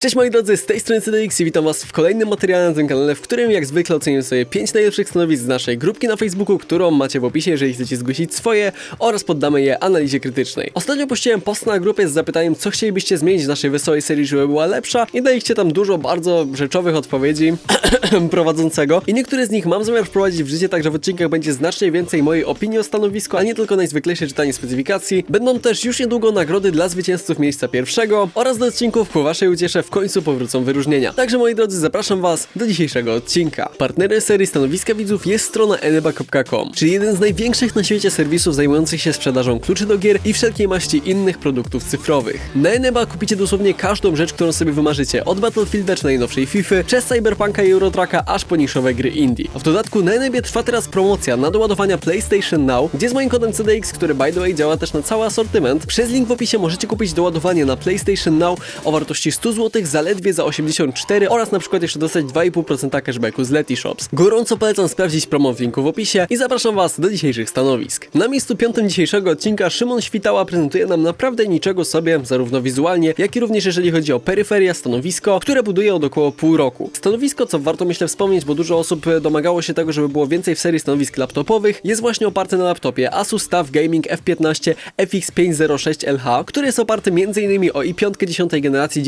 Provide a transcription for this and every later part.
Cześć moi drodzy, z tej strony CDX i witam was w kolejnym materiale na tym kanale, w którym jak zwykle ocenię sobie 5 najlepszych stanowisk z naszej grupki na Facebooku, którą macie w opisie, jeżeli chcecie zgłosić swoje oraz poddamy je analizie krytycznej. Ostatnio pościłem post na grupie z zapytaniem, co chcielibyście zmienić w naszej wesołej serii, żeby była lepsza i daliście tam dużo bardzo rzeczowych odpowiedzi prowadzącego i niektóre z nich mam zamiar wprowadzić w życie, także w odcinkach będzie znacznie więcej mojej opinii o stanowisku, a nie tylko najzwyklejsze czytanie specyfikacji. Będą też już niedługo nagrody dla zwycięzców miejsca pierwszego oraz do odcinków ku waszej uciesze w końcu powrócą wyróżnienia. Także moi drodzy, zapraszam was do dzisiejszego odcinka. Partnerem serii stanowiska widzów jest strona eneba.com, czyli jeden z największych na świecie serwisów zajmujących się sprzedażą kluczy do gier i wszelkiej maści innych produktów cyfrowych. Na Eneba kupicie dosłownie każdą rzecz, którą sobie wymarzycie, od Battlefielda czy najnowszej FIFA, przez Cyberpunka i Eurotracka, aż po niszowe gry indie. A w dodatku na Enebie trwa teraz promocja na doładowania PlayStation Now, gdzie z moim kodem CDX, który by the way działa też na cały asortyment, przez link w opisie możecie kupić doładowanie na PlayStation Now o wartości 100 zł zaledwie za 84 oraz na przykład jeszcze dostać 2,5% cashbacku z Letyshops. Gorąco polecam sprawdzić promo w linku w opisie i zapraszam was do dzisiejszych stanowisk. Na miejscu piątym dzisiejszego odcinka Szymon Świtała prezentuje nam naprawdę niczego sobie, zarówno wizualnie, jak i również jeżeli chodzi o peryferia, stanowisko, które buduje od około pół roku. Stanowisko, co warto myślę wspomnieć, bo dużo osób e, domagało się tego, żeby było więcej w serii stanowisk laptopowych, jest właśnie oparte na laptopie Asus TUF Gaming F15 FX506LH, który jest oparty m.in. o i5 10 generacji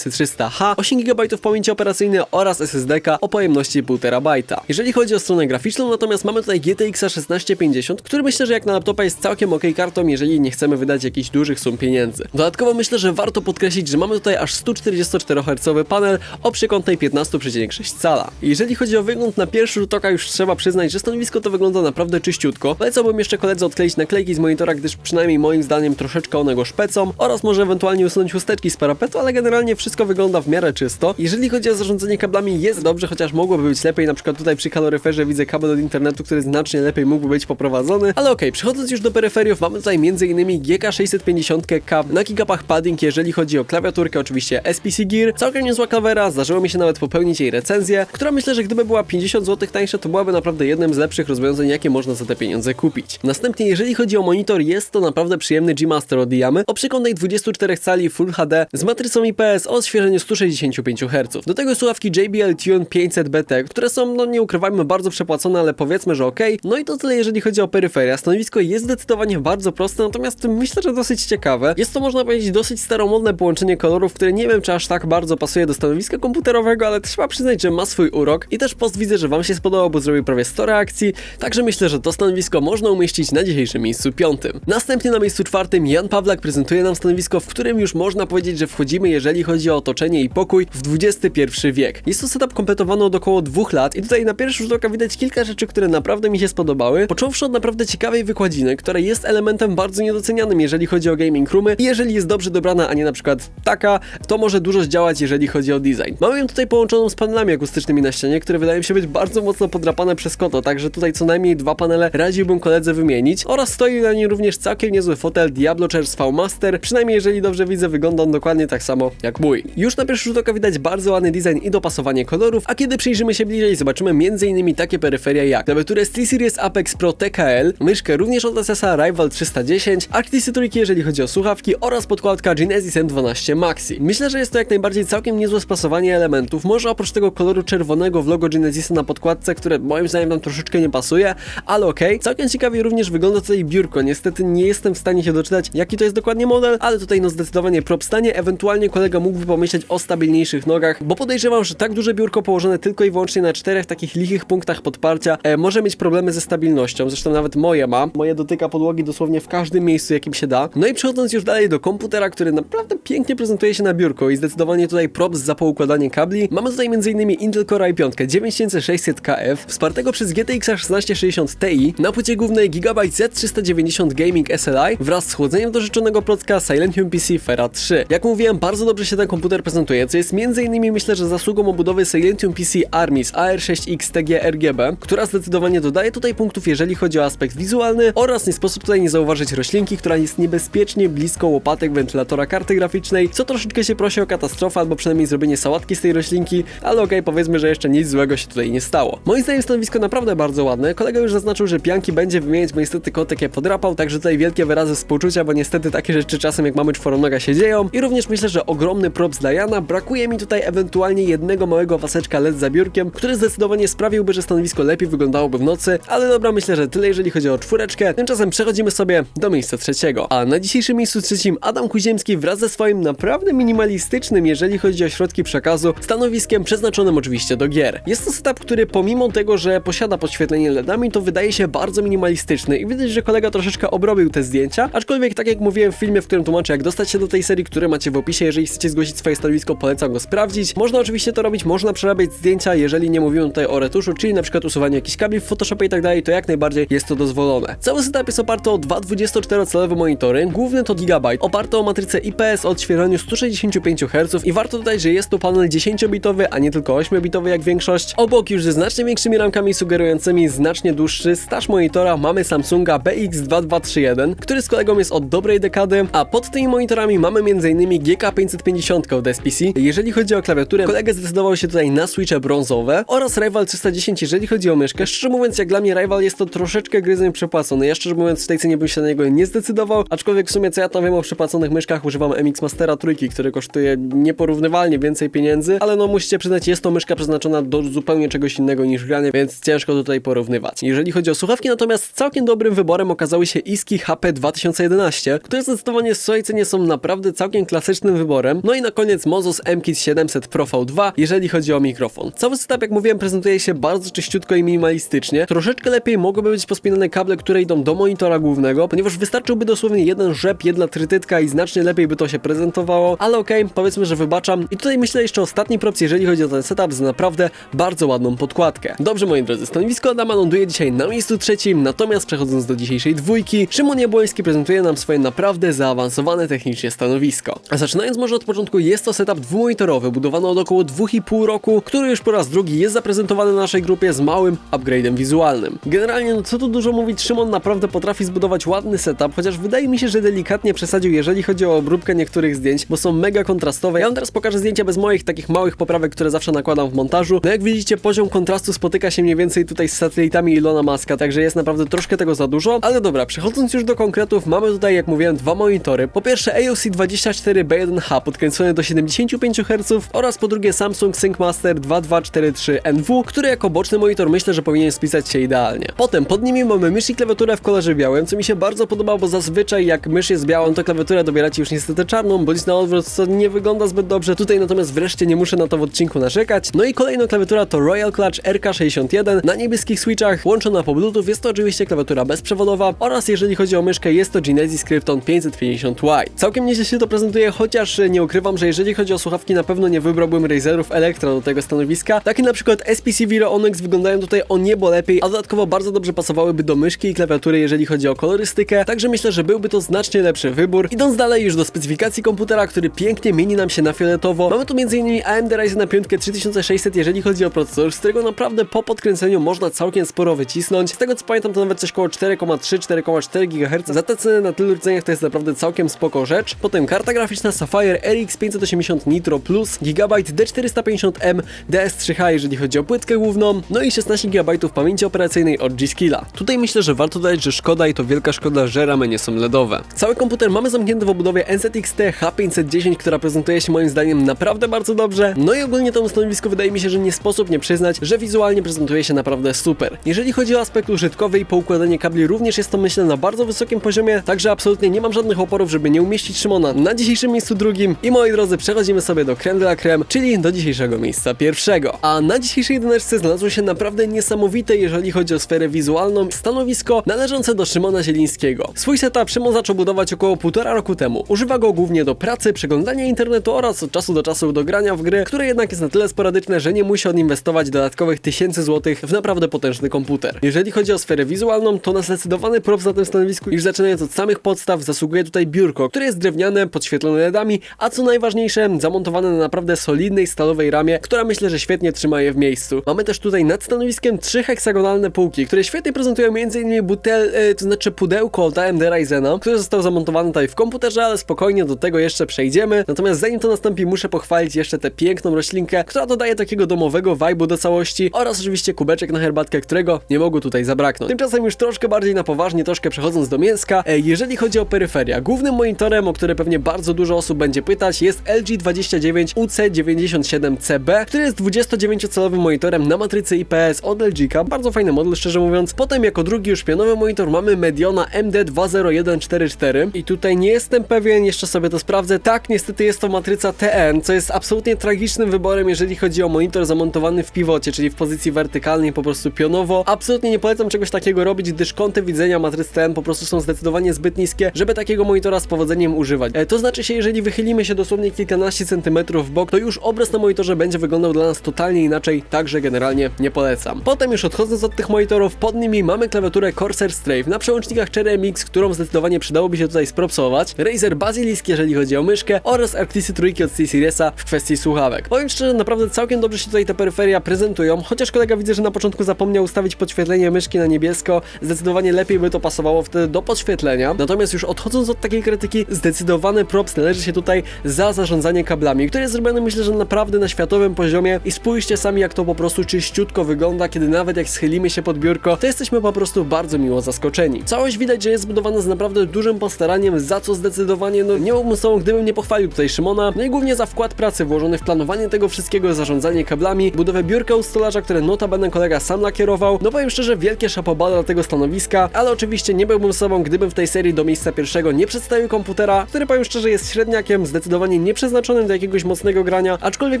10300H, 8 GB pamięci operacyjnej oraz SSD o pojemności 1,5 TB. Jeżeli chodzi o stronę graficzną, natomiast mamy tutaj GTX 1650, który myślę, że jak na laptopa jest całkiem ok kartą, jeżeli nie chcemy wydać jakichś dużych sum pieniędzy. Dodatkowo myślę, że warto podkreślić, że mamy tutaj aż 144 Hz panel o przekątnej 15,6 cala. Jeżeli chodzi o wygląd na pierwszy rzut oka, już trzeba przyznać, że stanowisko to wygląda naprawdę czyściutko. Polecałbym jeszcze koledze odkleić naklejki z monitora, gdyż przynajmniej moim zdaniem troszeczkę one go szpecą oraz może ewentualnie usunąć chusteczki z parapetu, ale generalnie wszystko wygląda w miarę czysto. Jeżeli chodzi o zarządzanie kablami, jest dobrze, chociaż mogłoby być lepiej. Na przykład tutaj przy kaloryferze widzę kabel od internetu, który znacznie lepiej mógłby być poprowadzony. Ale okej, przechodząc już do peryferiów, mamy tutaj m.in. GK650K na gigapach padding, jeżeli chodzi o klawiaturkę, oczywiście SPC Gear. Całkiem niezła kawera, zdarzyło mi się nawet popełnić jej recenzję, która myślę, że gdyby była 50 zł tańsza, to byłaby naprawdę jednym z lepszych rozwiązań, jakie można za te pieniądze kupić. Następnie, jeżeli chodzi o monitor, jest to naprawdę przyjemny G-Master od Yamy o przykątnej 24 cali Full HD z matrycą IPS o odświeżeniu 165 Hz. Do tego słuchawki JBL Tune 500BT, które są, no nie ukrywajmy, bardzo przepłacone, ale powiedzmy, że ok. No i to tyle, jeżeli chodzi o peryferia. Stanowisko jest zdecydowanie bardzo proste, natomiast myślę, że dosyć ciekawe. Jest to, można powiedzieć, dosyć staromodne połączenie kolorów, które nie wiem, czy aż tak bardzo pasuje do stanowiska komputerowego, ale trzeba przyznać, że ma swój urok. I też post widzę, że Wam się spodobał, bo zrobił prawie 100 reakcji, także myślę, że to stanowisko można umieścić na dzisiejszym miejscu piątym. Następnie na miejscu czwartym Jan Pawlak prezentuje nam stanowisko, w którym już można powiedzieć, że wchodzimy, jeżeli chodzi o otoczenie i pokój, w XXI wiek. Jest to setup kompletowany od około dwóch lat i tutaj na pierwszy rzut oka widać kilka rzeczy, które naprawdę mi się spodobały, począwszy od naprawdę ciekawej wykładziny, która jest elementem bardzo niedocenianym, jeżeli chodzi o gaming roomy i jeżeli jest dobrze dobrana, a nie na przykład taka, to może dużo zdziałać, jeżeli chodzi o design. Mamy ją tutaj połączoną z panelami akustycznymi na ścianie, które wydają się być bardzo mocno podrapane przez koto, także tutaj co najmniej dwa panele radziłbym koledze wymienić oraz stoi na niej również całkiem niezły fotel Diablo Chairs V Master, przynajmniej jeżeli dobrze widzę, wygląda on dokładnie tak samo jak mój. Już na pierwszy rzut oka widać bardzo ładny design i dopasowanie kolorów, a kiedy przyjrzymy się bliżej, zobaczymy m.in. takie peryferia jak klawiaturę SteelSeries Apex Pro TKL, myszkę również od SSA Rival 310, aktisy trójki jeżeli chodzi o słuchawki oraz podkładka Genesis M12 Maxi. Myślę, że jest to jak najbardziej całkiem niezłe spasowanie elementów, może oprócz tego koloru czerwonego w logo Genesisa na podkładce, które moim zdaniem tam troszeczkę nie pasuje, ale okej. Okay. Całkiem ciekawie również wygląda tutaj biurko, niestety nie jestem w stanie się doczytać jaki to jest dokładnie model, ale tutaj no zdecydowanie prop stanie, ewentualnie kolega mógłby pomyśleć o stabilniejszych nogach, bo podejrzewam, że tak duże biurko położone tylko i wyłącznie na czterech takich lichych punktach podparcia e, może mieć problemy ze stabilnością, zresztą nawet moje ma. Moje dotyka podłogi dosłownie w każdym miejscu, jakim się da. No i przechodząc już dalej do komputera, który naprawdę pięknie prezentuje się na biurko i zdecydowanie tutaj props za poukładanie kabli. Mamy tutaj m.in. Intel Core i5 9600KF, wspartego przez GTX 1660 Ti, na płycie głównej Gigabyte Z390 Gaming SLI wraz z chłodzeniem do życzonego procka Silentium PC Fera 3. Jak mówiłem, bardzo dobrze się ten komputer prezentuje, co jest m.in. myślę, że zasługą obudowy Silentium PC Armis AR6X TG RGB, która zdecydowanie dodaje tutaj punktów, jeżeli chodzi o aspekt wizualny oraz nie sposób tutaj nie zauważyć roślinki, która jest niebezpiecznie blisko łopatek wentylatora karty graficznej, co troszeczkę się prosi o katastrofę albo przynajmniej zrobienie sałatki z tej roślinki, ale okej, okay, powiedzmy, że jeszcze nic złego się tutaj nie stało. Moim zdaniem stanowisko naprawdę bardzo ładne. Kolega już zaznaczył, że pianki będzie wymieniać, bo niestety kotek je podrapał, także tutaj wielkie wyrazy współczucia, bo niestety takie rzeczy czasem jak mamy czworonoga się dzieją i również myślę, że ogromny prop Diana, brakuje mi tutaj ewentualnie jednego małego waseczka LED za biurkiem, który zdecydowanie sprawiłby, że stanowisko lepiej wyglądałoby w nocy, ale dobra, myślę, że tyle jeżeli chodzi o czwóreczkę. Tymczasem przechodzimy sobie do miejsca trzeciego. A na dzisiejszym miejscu trzecim Adam Kuziemski wraz ze swoim naprawdę minimalistycznym, jeżeli chodzi o środki przekazu, stanowiskiem przeznaczonym oczywiście do gier. Jest to setup, który pomimo tego, że posiada podświetlenie LEDami, to wydaje się bardzo minimalistyczny i widać, że kolega troszeczkę obrobił te zdjęcia, aczkolwiek tak jak mówiłem w filmie, w którym tłumaczę jak dostać się do tej serii, które macie w opisie, jeżeli chcecie zgłosić swoje stanowisko, polecam go sprawdzić. Można oczywiście to robić, można przerabiać zdjęcia, jeżeli nie mówimy tutaj o retuszu, czyli na przykład usuwanie jakichś kabli w Photoshopie i tak dalej, to jak najbardziej jest to dozwolone. Cały setup jest oparty o dwa 24-calowe monitory, główny to Gigabyte, oparty o matrycę IPS o odświeżaniu 165 Hz i warto dodać, że jest to panel 10-bitowy, a nie tylko 8-bitowy jak większość. Obok już ze znacznie większymi ramkami sugerującymi znacznie dłuższy staż monitora mamy Samsunga BX2231, który z kolegą jest od dobrej dekady, a pod tymi monitorami mamy m.in. GK550 od SPC. Jeżeli chodzi o klawiaturę, kolega zdecydował się tutaj na switche brązowe oraz Rival 310, jeżeli chodzi o myszkę. Szczerze mówiąc, jak dla mnie Rival jest to troszeczkę gryzem przepłacony. Ja szczerze mówiąc w tej cenie bym się na niego nie zdecydował, aczkolwiek w sumie co ja tam wiem o przepłaconych myszkach, używam MX Mastera trójki, który kosztuje nieporównywalnie więcej pieniędzy, ale no musicie przyznać, jest to myszka przeznaczona do zupełnie czegoś innego niż granie, więc ciężko tutaj porównywać. Jeżeli chodzi o słuchawki, natomiast całkiem dobrym wyborem okazały się Iski HP 2011, które zdecydowanie w swojej cenie są naprawdę całkiem klasycznym wyborem. No i na koniec Mozos MKit 700 Pro V2, jeżeli chodzi o mikrofon. Cały setup, jak mówiłem, prezentuje się bardzo czyściutko i minimalistycznie. Troszeczkę lepiej mogłyby być pospinane kable, które idą do monitora głównego, ponieważ wystarczyłby dosłownie jeden rzep, jedna trytytka i znacznie lepiej by to się prezentowało, ale okej, powiedzmy, że wybaczam. I tutaj myślę jeszcze ostatni props, jeżeli chodzi o ten setup, za naprawdę bardzo ładną podkładkę. Dobrze, moi drodzy, stanowisko Adama ląduje dzisiaj na miejscu trzecim, natomiast przechodząc do dzisiejszej dwójki, Szymon Jabłoński prezentuje nam swoje naprawdę zaawansowane technicznie stanowisko. A zaczynając może od początku, jest to setup dwumonitorowy, budowany od około 2,5 roku, który już po raz drugi jest zaprezentowany na naszej grupie z małym upgrade'em wizualnym. Generalnie, no co tu dużo mówić, Szymon naprawdę potrafi zbudować ładny setup, chociaż wydaje mi się, że delikatnie przesadził, jeżeli chodzi o obróbkę niektórych zdjęć, bo są mega kontrastowe. Ja wam teraz pokażę zdjęcia bez moich takich małych poprawek, które zawsze nakładam w montażu. No jak widzicie, poziom kontrastu spotyka się mniej więcej tutaj z satelitami Ilona Maska, także jest naprawdę troszkę tego za dużo. Ale dobra, przechodząc już do konkretów, mamy tutaj, jak mówiłem, dwa monitory. Po pierwsze AOC 24B1H podkręcony do 75 Hz oraz po drugie Samsung SyncMaster 2243NW, który jako boczny monitor myślę, że powinien spisać się idealnie. Potem pod nimi mamy mysz i klawiaturę w kolorze białym, co mi się bardzo podoba, bo zazwyczaj jak mysz jest biała, no to klawiaturę dobieracie już niestety czarną, bądź na odwrót, co nie wygląda zbyt dobrze. Tutaj natomiast wreszcie nie muszę na to w odcinku narzekać. No i kolejna klawiatura to Royal Clutch RK61 na niebieskich switchach, łączona po Bluetooth. Jest to oczywiście klawiatura bezprzewodowa oraz jeżeli chodzi o myszkę, jest to Genesis Krypton 550Y. Całkiem nieźle się to prezentuje, chociaż nie ukrywam, że jeżeli chodzi o słuchawki, na pewno nie wybrałbym Razerów Elektra do tego stanowiska. Takie na przykład SPC Viro Onyx wyglądają tutaj o niebo lepiej, a dodatkowo bardzo dobrze pasowałyby do myszki i klawiatury, jeżeli chodzi o kolorystykę, także myślę, że byłby to znacznie lepszy wybór. Idąc dalej już do specyfikacji komputera, który pięknie mieni nam się na fioletowo, mamy tu m.in. AMD Ryzen 5 3600, jeżeli chodzi o procesor, z którego naprawdę po podkręceniu można całkiem sporo wycisnąć. Z tego co pamiętam, to nawet coś koło 4,3-4,4 GHz. Za te ceny na tylu rdzeniach to jest naprawdę całkiem spoko rzecz. Potem karta graficzna Sapphire RX 580 Nitro Plus, Gigabyte D450M DS3H, jeżeli chodzi o płytkę główną, no i 16 GB pamięci operacyjnej od G-Skilla. Tutaj myślę, że warto dodać, że szkoda i to wielka szkoda, że ramy nie są LEDowe. Cały komputer mamy zamknięty w obudowie NZXT H510, która prezentuje się moim zdaniem naprawdę bardzo dobrze. No i ogólnie to stanowisko wydaje mi się, że nie sposób nie przyznać, że wizualnie prezentuje się naprawdę super. Jeżeli chodzi o aspekt użytkowy i poukładanie kabli, również jest to myślę na bardzo wysokim poziomie, także absolutnie nie mam żadnych oporów, żeby nie umieścić Szymona na dzisiejszym miejscu drugim. I moi drodzy, przechodzimy sobie do creme de la creme, czyli do dzisiejszego miejsca pierwszego. A na dzisiejszej jedyneczce znalazło się naprawdę niesamowite, jeżeli chodzi o sferę wizualną, stanowisko należące do Szymona Zielińskiego. Swój setup Szymon zaczął budować około półtora roku temu. Używa go głównie do pracy, przeglądania internetu oraz od czasu do czasu do grania w gry, które jednak jest na tyle sporadyczne, że nie musi odinwestować dodatkowych tysięcy złotych w naprawdę potężny komputer. Jeżeli chodzi o sferę wizualną, to na zdecydowany prop na tym stanowisku, już zaczynając od samych podstaw, zasługuje tutaj biurko, które jest drewniane, podświetlone LEDami, a co najważniejsze, zamontowane na naprawdę solidnej stalowej ramie, która myślę, że świetnie trzyma je w miejscu. Mamy też tutaj nad stanowiskiem trzy heksagonalne półki, które świetnie prezentują m.in. butel, e, to znaczy pudełko od AMD Ryzena, które zostało zamontowane tutaj w komputerze, ale spokojnie do tego jeszcze przejdziemy. Natomiast zanim to nastąpi, muszę pochwalić jeszcze tę piękną roślinkę, która dodaje takiego domowego vibe'u do całości oraz oczywiście kubeczek na herbatkę, którego nie mogło tutaj zabraknąć. Tymczasem już troszkę bardziej na poważnie, troszkę przechodząc do mięska, e, jeżeli chodzi o peryferia, głównym monitorem, o które pewnie bardzo dużo osób będzie pytać, jest LG 29 UC97CB, który jest 29-calowym monitorem na matrycy IPS od LG, bardzo fajny model szczerze mówiąc. Potem jako drugi już pionowy monitor mamy Mediona MD20144 i tutaj nie jestem pewien, jeszcze sobie to sprawdzę. Tak, niestety jest to matryca TN, co jest absolutnie tragicznym wyborem, jeżeli chodzi o monitor zamontowany w pivocie, czyli w pozycji wertykalnej, po prostu pionowo. Absolutnie nie polecam czegoś takiego robić, gdyż kąty widzenia matryc TN po prostu są zdecydowanie zbyt niskie, żeby takiego monitora z powodzeniem używać. E, to znaczy się, jeżeli wychylimy się dosłownie kilkanaście centymetrów w bok, to już obraz na monitorze będzie wyglądał dla nas totalnie inaczej, także generalnie nie polecam. Potem już odchodząc od tych monitorów, pod nimi mamy klawiaturę Corsair Strafe na przełącznikach Cherry MX, którą zdecydowanie przydałoby się tutaj spropsować, Razer Basilisk, jeżeli chodzi o myszkę oraz Arctisy trójki od C-Seriesa w kwestii słuchawek. Powiem szczerze, naprawdę całkiem dobrze się tutaj te peryferia prezentują, chociaż kolega widzę, że na początku zapomniał ustawić podświetlenie myszki na niebiesko, zdecydowanie lepiej by to pasowało wtedy do podświetlenia. Natomiast już odchodząc od takiej krytyki, zdecydowany props należy się tutaj za zarządzanie kablami, które jest zrobione myślę, że naprawdę na światowym poziomie i spójrzcie sami jak to po prostu czyściutko wygląda, kiedy nawet jak schylimy się pod biurko, to jesteśmy po prostu bardzo miło zaskoczeni. Całość widać, że jest zbudowana z naprawdę dużym postaraniem, za co zdecydowanie no nie byłbym sobą, gdybym nie pochwalił tutaj Szymona, no i głównie za wkład pracy włożony w planowanie tego wszystkiego, zarządzanie kablami, budowę biurka u stolarza, które notabene kolega sam lakierował. No powiem szczerze, wielkie szapoba dla tego stanowiska, ale oczywiście nie byłbym sobą, gdybym w tej serii do miejsca pierwszego nie przedstawił komputera, który powiem szczerze jest średniakiem, zdecydowanie nieprzeznaczonym do jakiegoś mocnego grania, aczkolwiek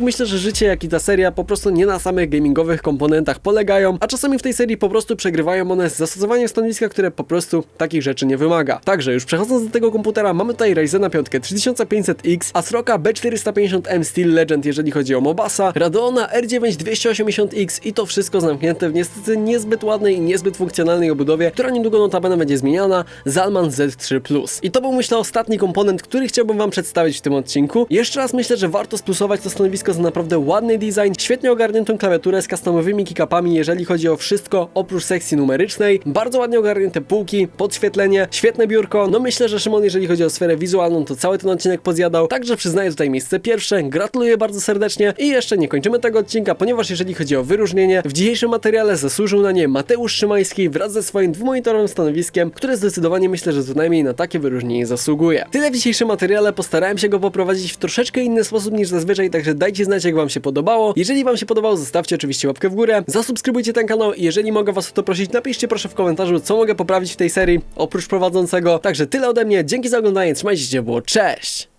myślę, że życie jak i ta seria po prostu nie na samych gamingowych komponentach polegają, a czasami w tej serii po prostu przegrywają one z zastosowaniem stanowiska, które po prostu takich rzeczy nie wymaga. Także już przechodząc do tego komputera, mamy tutaj Ryzena 5 3500X, Asroka B450M Steel Legend, jeżeli chodzi o Mobasa, Radeona R9 280X i to wszystko zamknięte w niestety niezbyt ładnej i niezbyt funkcjonalnej obudowie, która niedługo notabene będzie zmieniana, Zalman Z3 Plus. I to był myślę ostatni komponent, który chciałbym wam przedstawić w tym odcinku. Jeszcze raz myślę, że warto splusować to stanowisko za naprawdę ładny design, świetnie ogarniętą klawiaturę z customowymi kickupami, jeżeli chodzi o wszystko oprócz sekcji numerycznej, bardzo ładnie ogarnięte półki, podświetlenie, świetne biurko. No myślę, że Szymon, jeżeli chodzi o sferę wizualną, to cały ten odcinek podzjadał, także przyznaję tutaj miejsce pierwsze, gratuluję bardzo serdecznie. I jeszcze nie kończymy tego odcinka, ponieważ jeżeli chodzi o wyróżnienie, w dzisiejszym materiale zasłużył na nie Mateusz Szymański wraz ze swoim dwumonitorowym stanowiskiem, które zdecydowanie myślę, że co najmniej na takie wyróżnienie zasługuje. Tyle w dzisiejszym materiale, postarałem się go poprowadzić w troszeczkę inny sposób niż zazwyczaj, także dajcie znać jak wam się podobało. Jeżeli wam się podobało, zostawcie oczywiście łapkę w górę, zasubskrybujcie ten kanał i jeżeli mogę was o to prosić, napiszcie proszę w komentarzu, co mogę poprawić w tej serii, oprócz prowadzącego. Także tyle ode mnie, dzięki za oglądanie, trzymajcie się, było cześć!